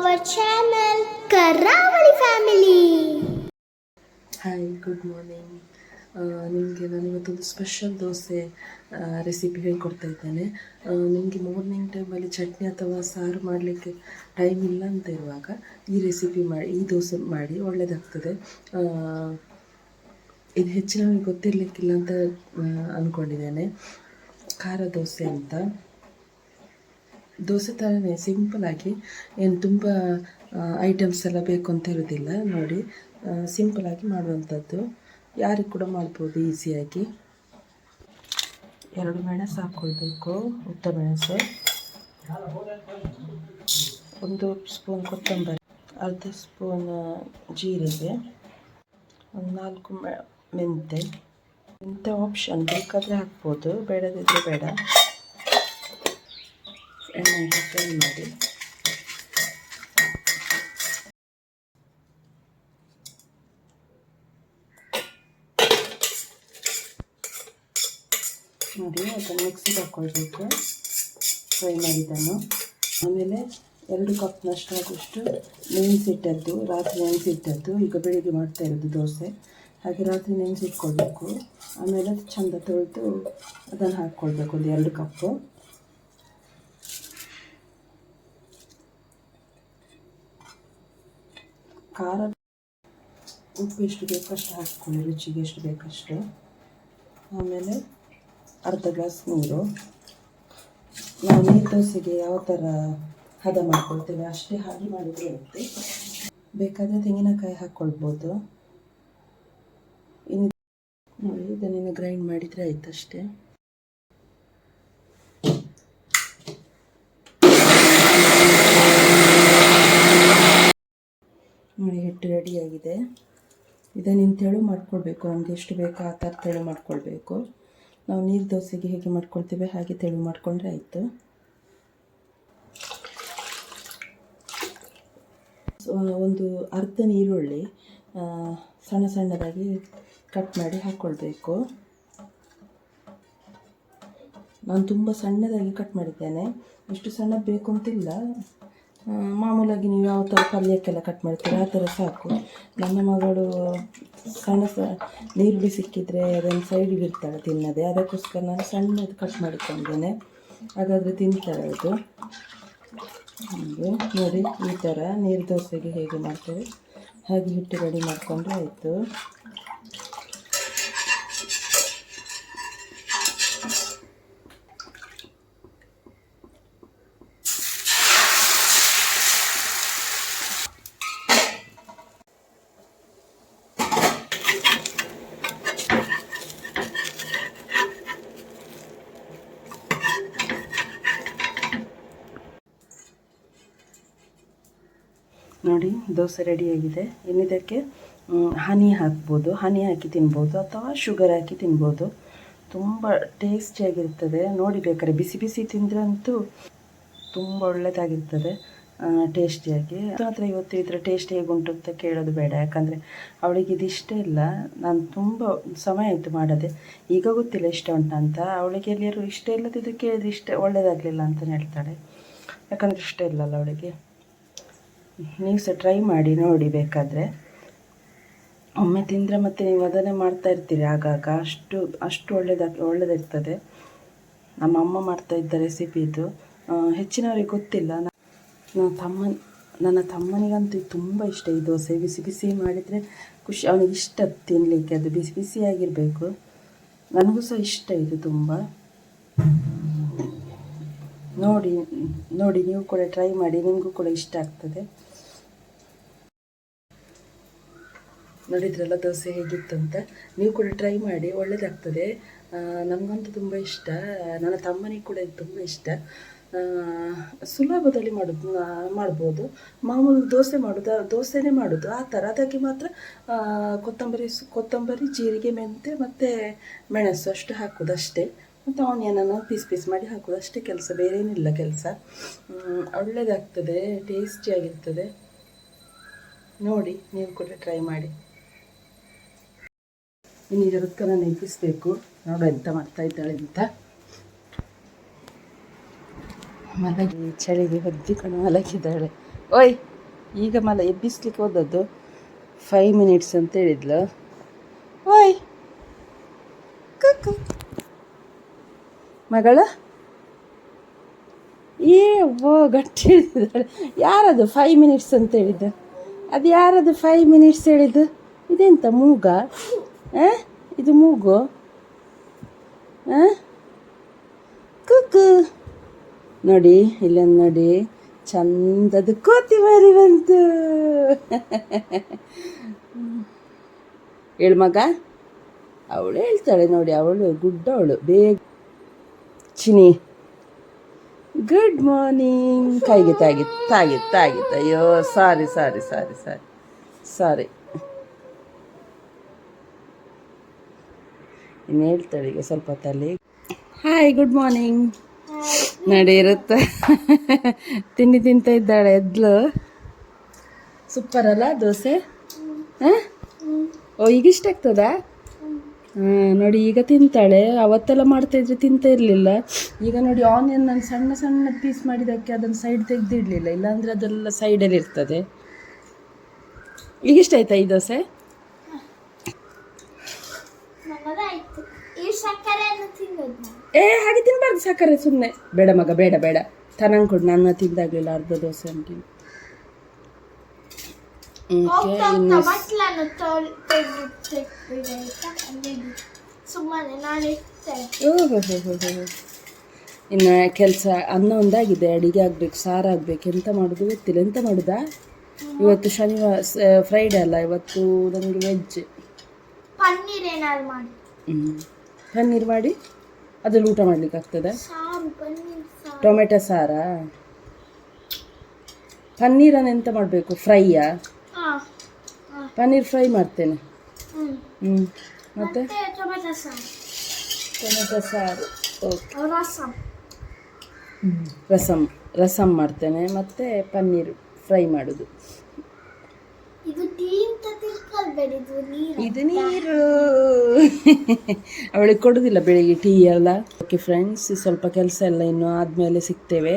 our channel, Karavali Family. Hi good morning ನಿಮಗೆ ನಾನು ಇವತ್ತೊಂದು ಸ್ಪೆಷಲ್ ದೋಸೆ ರೆಸಿಪಿ ಹೇಳ್ಕೊಡ್ತಾ ಇದ್ದೇನೆ. ನಿಮಗೆ ಮಾರ್ನಿಂಗ್ ಟೈಮಲ್ಲಿ ಚಟ್ನಿ ಅಥವಾ ಸಾರು ಮಾಡಲಿಕ್ಕೆ ಟೈಮ್ ಇಲ್ಲ ಅಂತ ಇರುವಾಗ ಈ ರೆಸಿಪಿ ಮಾಡಿ ಈ ದೋಸೆ ಮಾಡಿ ಒಳ್ಳೆಯದಾಗ್ತದೆ ಇದು ಹೆಚ್ಚಿನವರಿಗೆ ಗೊತ್ತಿರಲಿಕ್ಕಿಲ್ಲ ಅಂತ ಅಂದ್ಕೊಂಡಿದ್ದೇನೆ ಖಾರ ದೋಸೆ ಅಂತ. ದೋಸೆ ಥರನೇ ಸಿಂಪಲಾಗಿ ಏನು ತುಂಬ ಐಟಮ್ಸ್ ಎಲ್ಲ ಬೇಕು ಅಂತ ಇರೋದಿಲ್ಲ, ನೋಡಿ ಸಿಂಪಲಾಗಿ ಮಾಡುವಂಥದ್ದು. ಯಾರಿಗೆ ಕೂಡ ಮಾಡ್ಬೋದು ಈಸಿಯಾಗಿ ಎರಡು ಮೆಣಸು ಹಾಕ್ಕೊಳ್ಬೇಕು ಉತ್ತ ಮೆಣಸು. ಒಂದು ಸ್ಪೂನ್ ಕೊತ್ತಂಬರಿ, ಅರ್ಧ ಸ್ಪೂನ್ ಜೀರಿಗೆ. ಒಂದು ನಾಲ್ಕು ಮೆಂತೆ ಮೆಂತೆ ಆಪ್ಷನ್ ಬೇಕಾದರೆ ಹಾಕ್ಬೋದು ಬೇಡದಿದ್ದರೆ ಬೇಡ. ಎಣ್ಣೆಗೆ ಫ್ರೈ ಮಾಡಿ ನೋಡಿ ಅದನ್ನು ಮಿಕ್ಸಿಗೆ ಹಾಕ್ಕೊಳ್ಬೇಕು ಫ್ರೈ ಮಾಡಿದ್ದನ್ನು ಆಮೇಲೆ ಎರಡು ಕಪ್ನಷ್ಟು ಆಗುವಷ್ಟು ನೆನೆಸಿಟ್ಟದ್ದು ರಾತ್ರಿ ನೆನೆಸಿಟ್ಟದ್ದು ಈಗ ಬೆಳಿಗ್ಗೆ ಮಾಡ್ತಾ ಇರೋದು ದೋಸೆ ಹಾಗೆ ರಾತ್ರಿ ನೆನೆಸಿಟ್ಕೊಳ್ಬೇಕು ಆಮೇಲೆ ಅದು ಚೆಂದ ತೊಳೆದು ಅದನ್ನು ಹಾಕ್ಕೊಳ್ಬೇಕು ಒಂದು ಎರಡು ಕಪ್ಪು ಖಾರ ಉಪ್ಪು ಎಷ್ಟು ಬೇಕಷ್ಟು ಹಾಕ್ಕೊಳ್ಳಿ ರುಚಿಗೆ ಎಷ್ಟು ಬೇಕಷ್ಟು. ಆಮೇಲೆ ಅರ್ಧ ಗ್ಲಾಸ್ ನೀರು. ನಾವು ನೀರು ದೋಸೆಗೆ ಯಾವ ಥರ ಹದ ಮಾಡ್ಕೊಳ್ತೇವೆ ಅಷ್ಟೇ ಹಾಗೆ ಮಾಡಿದರೆ ಇರುತ್ತೆ ಬೇಕಾದರೆ ತೆಂಗಿನಕಾಯಿ ಹಾಕ್ಕೊಳ್ಬೋದು. ಇನ್ನು ನೋಡಿ, ಇದನ್ನೇನು ಗ್ರೈಂಡ್ ಮಾಡಿದರೆ ಆಯ್ತು ಅಷ್ಟೇ ನೋಡಿ ಹಿಟ್ಟು ರೆಡಿಯಾಗಿದೆ ಇದನ್ನು ನೀನು ತೆಳು ಮಾಡ್ಕೊಳ್ಬೇಕು. ನಮಗೆ ಎಷ್ಟು ಬೇಕೋ ಆ ಥರ ತೆಳು ಮಾಡ್ಕೊಳ್ಬೇಕು. ನಾವು ನೀರು ದೋಸೆಗೆ ಹೇಗೆ ಮಾಡ್ಕೊಳ್ತೀವಿ ಹಾಗೆ ತೆಳು ಮಾಡಿಕೊಂಡ್ರೆ ಆಯಿತು. ಒಂದು ಅರ್ಧ ನೀರುಳ್ಳಿ ಸಣ್ಣ ಸಣ್ಣದಾಗಿ ಕಟ್ ಮಾಡಿ ಹಾಕ್ಕೊಳ್ಬೇಕು ನಾನು ತುಂಬ ಸಣ್ಣದಾಗಿ ಕಟ್ ಮಾಡಿದ್ದೇನೆ. ಎಷ್ಟು ಸಣ್ಣ ಬೇಕು ಅಂತಿಲ್ಲ. ಮಾಮೂಲಾಗಿ ನೀವು ಯಾವ ಥರ ಪಲ್ಯಕ್ಕೆಲ್ಲ ಕಟ್ ಮಾಡ್ತೀರ? ಆ ಥರ ಸಾಕು. ನನ್ನ ಮಗಳು ಸಣ್ಣ ಸ, ನೀರುಳ್ಳಿ ಸಿಕ್ಕಿದರೆ ಅದನ್ನು ಸೈಡಿಗೆ ಇರ್ತಾಳೆ ತಿನ್ನದೆ. ಅದಕ್ಕೋಸ್ಕರ ನಾನು ಸಣ್ಣದು ಕಟ್ ಮಾಡಿಕೊಂಡೇನೆ. ಹಾಗಾದರೆ ತಿಂತಾರೆ ಅದು ಹಾಗೆ ನೋಡಿ ಈ ಥರ ನೀರು ದೋಸೆಗೆ ಹೇಗೆ ಮಾಡ್ತೇವೆ ಹಾಗೆ ಹಿಟ್ಟು ರೆಡಿ ಮಾಡಿಕೊಂಡ್ರೆ ಆಯಿತು. ನೋಡಿ ದೋಸೆ ರೆಡಿಯಾಗಿದೆ ಇನ್ನಿದಕ್ಕೆ ಮ್, ಹನಿ ಹಾಕ್ಬೋದು. ಹನಿ ಹಾಕಿ ತಿನ್ಬೋದು ಅಥವಾ ಶುಗರ್ ಹಾಕಿ ತಿನ್ಬೋದು. ತುಂಬ ಟೇಸ್ಟಿಯಾಗಿರ್ತದೆ ನೋಡಿ ಬೇಕಾದ್ರೆ ಬಿಸಿ ಬಿಸಿ ತಿಂದ್ರಂತೂ ಅಂತೂ ತುಂಬ ಒಳ್ಳೆಯದಾಗಿರ್ತದೆ ಟೇಸ್ಟಿಯಾಗಿ ಮಾತ್ರ ಇವತ್ತು ಇದರ ಟೇಸ್ಟ್ ಹೇಗುಂಟು ಅಂತ ಕೇಳೋದು ಬೇಡ. ಯಾಕಂದರೆ ಅವಳಿಗೆ ಇದು ಇಷ್ಟ ಇಲ್ಲ. ನಾನು ತುಂಬ ಸಮಯ ಆಯಿತು ಮಾಡದೆ. ಈಗ ಗೊತ್ತಿಲ್ಲ ಇಷ್ಟ ಉಂಟಂತ ಅಂತ. ಅವಳಿಗೆ ಎಲ್ಲಿಯಾರು ಇಷ್ಟ ಇಲ್ಲದಿದ್ದು ಕೇಳಿದ್ರೆ ಇಷ್ಟ ಒಳ್ಳೆಯದಾಗಲಿಲ್ಲ ಅಂತಲೇ ಹೇಳ್ತಾಳೆ. ಯಾಕಂದರೆ ಇಷ್ಟ ಇಲ್ಲಲ್ಲ ಅವಳಿಗೆ. ನೀವು ಸಹ ಟ್ರೈ ಮಾಡಿ ನೋಡಿ ಬೇಕಾದರೆ. ಒಮ್ಮೆ ತಿಂದರೆ ಮತ್ತೆ ನೀವು ಅದನ್ನೇ ಮಾಡ್ತಾ ಇರ್ತೀರಿ. ಆಗಾಗ ಅಷ್ಟು ಅಷ್ಟು ಒಳ್ಳೆಯದ ಒಳ್ಳೆಯದಿರ್ತದೆ ನಮ್ಮ ಅಮ್ಮ ಮಾಡ್ತಾ ಇದ್ದ ರೆಸಿಪಿ ಇದು. ಹೆಚ್ಚಿನವರಿಗೆ ಗೊತ್ತಿಲ್ಲ. ನನ್ನ ತಮ್ಮ ನನ್ನ ತಮ್ಮನಿಗಂತೂ ತುಂಬ ಇಷ್ಟ. ಈ ದೋಸೆ ಬಿಸಿ ಬಿಸಿ ಮಾಡಿದರೆ ಖುಷಿ, ಅವನಿಗೆ ಇಷ್ಟ ತಿನ್ನಲಿಕ್ಕೆ ಅದು ಬಿಸಿ ಬಿಸಿಯಾಗಿರಬೇಕು ನನಗೂ ಸಹ ಇಷ್ಟ ಇದು ತುಂಬ. ನೋಡಿ ನೋಡಿ, ನೀವು ಕೂಡ ಟ್ರೈ ಮಾಡಿ. ನಿಮಗೂ ಕೂಡ ಇಷ್ಟ ಆಗ್ತದೆ. ನೋಡಿದ್ರಲ್ಲ ದೋಸೆ ಹೇಗಿತ್ತು ಅಂತ ನೀವು ಕೂಡ ಟ್ರೈ ಮಾಡಿ ಒಳ್ಳೆಯದಾಗ್ತದೆ ನಮಗಂತೂ ತುಂಬ ಇಷ್ಟ. ನನ್ನ ತಮ್ಮನಿಗೆ ಕೂಡ ಇದು ತುಂಬ ಇಷ್ಟ. ಸುಲಭದಲ್ಲಿ ಮಾಡೋದು ಮಾಡ್ಬೋದು. ಮಾಮೂಲು ದೋಸೆ ಮಾಡೋದು, ದೋಸೆನೇ ಮಾಡೋದು. ಆ ಥರ. ಅದಕ್ಕೆ ಮಾತ್ರ ಕೊತ್ತಂಬರಿ ಕೊತ್ತಂಬರಿ, ಜೀರಿಗೆ ಮೆಂತೆ ಮತ್ತು ಮೆಣಸು ಅಷ್ಟು ಹಾಕೋದು ಅಷ್ಟೇ ಮತ್ತು ಆನಿಯನನ್ನು ಪೀಸ್ ಪೀಸ್ ಮಾಡಿ ಹಾಕೋದು ಅಷ್ಟೇ ಕೆಲಸ. ಬೇರೇನಿಲ್ಲ ಕೆಲಸ ಒಳ್ಳೆಯದಾಗ್ತದೆ ಟೇಸ್ಟಿಯಾಗಿರ್ತದೆ ನೋಡಿ, ನೀವು ಕೂಡ ಟ್ರೈ ಮಾಡಿ. ಇನ್ನು ಇದರ ಉತ್ತರ ನೆನಪಿಸ್ಬೇಕು. ನೋಡು ಎಂತ ಮಾಡ್ತಾ ಇದ್ದಾಳೆ ಅಂತ. ಮಲಗಿ ಚಳಿಗೆ ಹೊದ್ದಿಕೊಂಡು ಮಲಗಿದ್ದಾಳೆ. ಓಯ್, ಈಗ ಮಲ, ಎಬ್ಬಿಸ್ಲಿಕ್ಕೆ ಹೋದದ್ದು ಫೈವ್ ಮಿನಿಟ್ಸ್ ಅಂತ ಹೇಳಿದ್ಲು. ಓಯ್ ಮಗಳ? ಏ ಓ ಗಟ್ಟಿ ಹಿಡಿದಿದ್ದಾಳೆ ಯಾರದು ಫೈವ್ ಮಿನಿಟ್ಸ್ ಅಂತ ಹೇಳಿದ್ದು? ಅದು ಯಾರದು ಫೈವ್ ಮಿನಿಟ್ಸ್ ಹೇಳಿದ್ದು? ಇದೆಂತ ಮೂಗ? ಇದು ಮೂಗು? ಕುಕ್ಕು ನೋಡಿ, ಇಲ್ಲೊಂದು ನೋಡಿ. ಚಂದದ ಕೋತಿ ಮರಿ ಬಂತು. ಹೇಳು ಮಗ. ಅವಳು ಹೇಳ್ತಾಳೆ ನೋಡಿ, ಅವಳು ಗುಡ್ಡ ಅವಳು ಬೇಗ ಚಿನಿ ಗುಡ್ ಮಾರ್ನಿಂಗ್ ಕೈಗೆ ತಾಗಿತ್ತು ತಾಗಿತ್ತು ತಾಗಿತ್ತು ಅಯ್ಯೋ, ಸಾರಿ ಸಾರಿ ಸಾರಿ ಸಾರಿ ಸಾರಿ. ಇನ್ನು ಹೇಳ್ತಾಳೆ ಈಗ ಸ್ವಲ್ಪ ಹೊತ್ತಲ್ಲಿ. ಹಾಯ್ ಗುಡ್ ಮಾರ್ನಿಂಗ್ ನಡಿ ಇರುತ್ತೆ. ತಿಂಡಿ ತಿಂತ ಇದ್ದಾಳೆ ಎದ್ಲು. ಸೂಪರ್ ಅಲ್ಲ ದೋಸೆ? ಹಾಂ? ಓ, ಈಗ ಇಷ್ಟ ಆಗ್ತದಾ? ಹಾಂ, ನೋಡಿ, ಈಗ ತಿಂತಾಳೆ. ಅವತ್ತೆಲ್ಲ ಮಾಡ್ತಾ ಇದ್ರೆ ತಿಂತ ಇರಲಿಲ್ಲ. ಈಗ ನೋಡಿ ಆನಿಯನ್ ನಾನು ಸಣ್ಣ ಸಣ್ಣ ಪೀಸ್ ಮಾಡಿದ್ದಕ್ಕೆ ಅದನ್ನು ಸೈಡ್ ತೆಗೆದಿಡಲಿಲ್ಲ. ಇಲ್ಲಾಂದರೆ ಅದೆಲ್ಲ ಸೈಡಲ್ಲಿ ಇರ್ತದೆ. ಈಗ ಇಷ್ಟ ಆಯ್ತಾ ಈ ದೋಸೆ ನಮ್ಮದಾಯ್ತು ಈ ಸಕ್ಕರೆಯನ್ನು ತಿನ್ನೋದು ನಾನು ಏ ಹಾಗೆ ತಿನ್ಬಾರ್ದು ಸಕ್ಕರೆ ಸುಮ್ಮನೆ ಬೇಡ ಮಗ ಬೇಡ ಬೇಡ. ತನಂಗೆ ಕೊಡು ನನ್ನ ತಿಂದಾಗ್ಲಿಲ್ಲ ಅರ್ಧ ದೋಸೆ ಅಂತೀನಿ. ಓಕೆ ಇನ್ನು ನಾನು ಇನ್ನು ಕೆಲಸ ಅನ್ನ ಒಂದಾಗಿದೆ ಅಡಿಗೆ ಆಗಬೇಕು ಸಾರು ಆಗಬೇಕು. ಎಂತ ಮಾಡೋದು ಗೊತ್ತಿಲ್ಲ. ಎಂತ ಮಾಡೋದಾ? ಇವತ್ತು ಶನಿವಾರ ಫ್ರೈಡೇ ಅಲ್ಲ ಇವತ್ತು ನಮ್ಗೆ ವೆಜ್ ಪನ್ನೀರ್ ಏನಾದ್ರು ಮಾಡಿ. ಹ್ಞೂ ಪನ್ನೀರ್ ಮಾಡಿ? ಅದ್ರಲ್ಲಿ ಊಟ ಮಾಡ್ಲಿಕ್ಕೆ ಆಗ್ತದೆ? ಸಾರು ಪನ್ನೀರ್ ಸಾರು. ಟೊಮೆಟೊ ಸಾರಾ? ಪನ್ನೀರನ್ನು ಎಂತ ಮಾಡಬೇಕು? ಫ್ರೈಯಾ? ಪನ್ನೀರ್ ಫ್ರೈ ಮಾಡ್ತೇನೆ. ಹ್ಞೂ ಮತ್ತೆ? ಟೊಮೆಟೊ ಸಾರು. ರಸಂ. ರಸಮ್ ರಸಮ್ ಮಾಡ್ತೇನೆ. ಮತ್ತು ಪನ್ನೀರ್ ಫ್ರೈ ಮಾಡೋದು ಇದು ಟೀ ಅಂತ ತಿಳ್ಕೊಳ್ಬೇಡಿ ಇದು ನೀರು ಇದು ನೀರು. ಅವಳಿಗೆ ಕೊಡುದಿಲ್ಲ ಬೆಳಿಗ್ಗೆ ಟೀ ಎಲ್ಲ. ಓಕೆ ಫ್ರೆಂಡ್ಸ್ ಸ್ವಲ್ಪ ಕೆಲಸ ಎಲ್ಲ ಇನ್ನು ಆದಮೇಲೆ ಸಿಗ್ತೇವೆ.